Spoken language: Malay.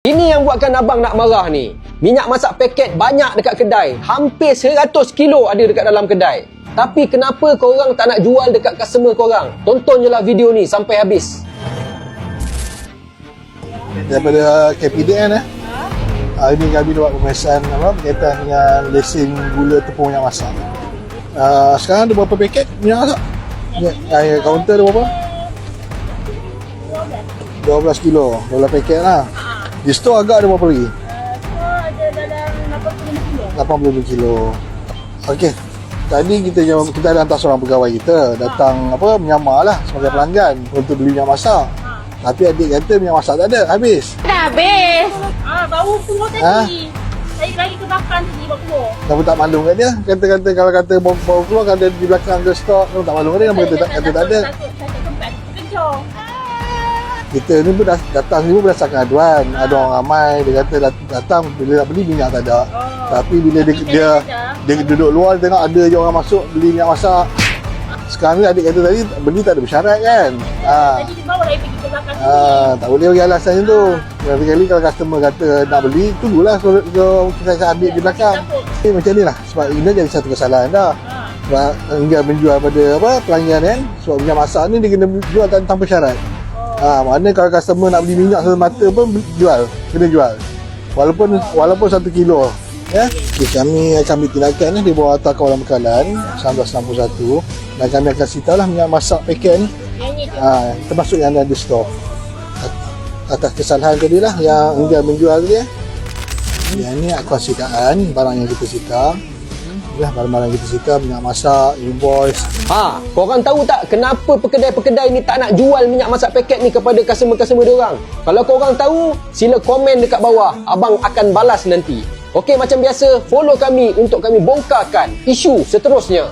Ini yang buatkan abang nak marah ni. Minyak masak paket banyak dekat kedai. Hampir 100 kilo ada dekat dalam kedai. Tapi kenapa korang tak nak jual dekat customer korang? Tonton je lah video ni sampai habis. daripada KPDN eh. Hari ni kami buat pemeriksaan apa berkaitan dengan lesen gula tepung minyak masak. Uh, sekarang ada berapa paket minyak masak? Ya, uh, kaunter ada berapa? 12 kilo, 12 paket lah. Di store agak ada berapa lagi? ada dalam 85 kilo. 80 kilo. Okey. Tadi kita jawab, kita ada hantar seorang pegawai kita datang apa menyamar lah sebagai pelanggan untuk beli minyak masak. Tapi adik kata minyak masak tak ada, habis. Dah habis. Ah, baru keluar tadi. Ha? Saya lagi ke belakang tadi baru keluar. Kamu tak malu kat dia? Kata-kata kalau kata bawa, bawa keluar kalau ada di belakang ada stok, tak malu kat dia? Kamu kata, tak, kata tak ada. Takut, saya tak tempat kerja. Kita ni pun datang ni pun berdasarkan aduan. Ada orang ramai, dia kata dat- datang bila nak beli minyak tak ada. Tapi bila dia, dia, dia dia duduk luar, dia tengok ada je orang masuk beli minyak masak. Sekarang ni adik kata tadi, beli tak ada bersyarat kan? Ha. Tadi dia bawa saya pergi ke belakang. Ha, tak boleh bagi alasan macam tu. Berapa kali kalau customer kata nak beli, tunggulah suruh so, kita saya ambil di belakang. Eh, macam ni lah. Sebab ini jadi satu kesalahan dah. Ha. Sebab hingga menjual pada apa pelanggan kan. Sebab minyak masak ni dia kena jual tan- tanpa syarat. Ha, mana kalau customer nak beli minyak semata pun jual, kena jual. Walaupun walaupun satu kilo. Ya, okay, kami akan ambil tindakan eh, di bawah Atas Kawalan Bekalan 1961 dan kami akan sita lah minyak masak paket ni. Ha, termasuk yang ada di stok At- atas kesalahan tadi lah yang enggan menjual tadi eh. yang ni akuasitaan barang yang kita sita Inilah barang-barang kita sita minyak masak, invoice Ha, korang tahu tak kenapa pekedai-pekedai ni tak nak jual minyak masak paket ni kepada customer-customer diorang? Kalau korang tahu, sila komen dekat bawah. Abang akan balas nanti. Okey, macam biasa, follow kami untuk kami bongkarkan isu seterusnya.